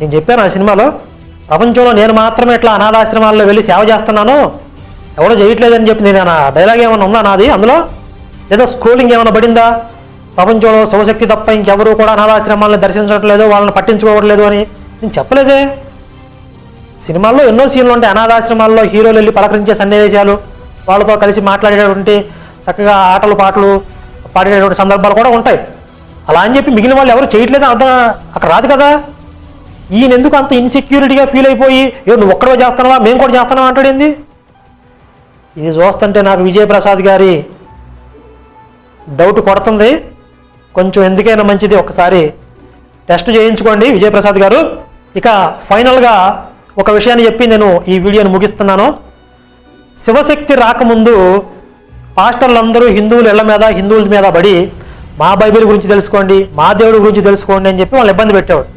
నేను చెప్పాను ఆ సినిమాలో ప్రపంచంలో నేను మాత్రమే ఇట్లా అనాథాశ్రమాల్లో వెళ్ళి సేవ చేస్తున్నాను. ఎవడో చేయట్లేదని చెప్పి నేను ఆ డైలాగ్ ఏమైనా ఉందా నాది? అందులో? లేదా స్క్రోలింగ్ ఏమైనా పడిందా? ప్రపంచంలో శివశక్తి తప్ప ఇంకెవరు కూడా అనాథాశ్రమాలను దర్శించట్లేదు వాళ్ళని పట్టించుకోవట్లేదు అని నేను చెప్పలేదే. సినిమాల్లో ఎన్నో సీన్లు ఉంటాయి. అనాథాశ్రమాల్లో హీరోలు వెళ్ళి పలకరించే సన్నివేశాలు వాళ్ళతో కలిసి మాట్లాడేటటువంటి చక్కగా ఆటలు పాటలు పాడేటటువంటి సందర్భాలు కూడా ఉంటాయి. అలా అని చెప్పి మిగిలిన వాళ్ళు ఎవరు చేయట్లేదు అర్థం అక్కడ రాదు కదా. ఈయన ఎందుకు అంత ఇన్సెక్యూరిటీగా ఫీల్ అయిపోయి ఏ నువ్వు ఒక్కడో చేస్తున్నావా? మేము కూడా చేస్తున్నావా? అంటాడేంది? ఇది చూస్తుంటే నాకు విజయప్రసాద్ గారి డౌట్ కొడుతుంది. కొంచెం ఎందుకైనా మంచిది. ఒకసారి టెస్ట్ చేయించుకోండి విజయప్రసాద్ గారు. ఇక ఫైనల్గా ఒక విషయాన్ని చెప్పి నేను ఈ వీడియోని ముగిస్తున్నాను. శివశక్తి రాకముందు పాస్టర్లందరూ హిందువులు ఇళ్ళ మీద హిందువుల మీద పడి మా బైబిల్ గురించి తెలుసుకోండి మా దేవుడి గురించి తెలుసుకోండి అని చెప్పి వాళ్ళు ఇబ్బంది పెట్టేవాడు.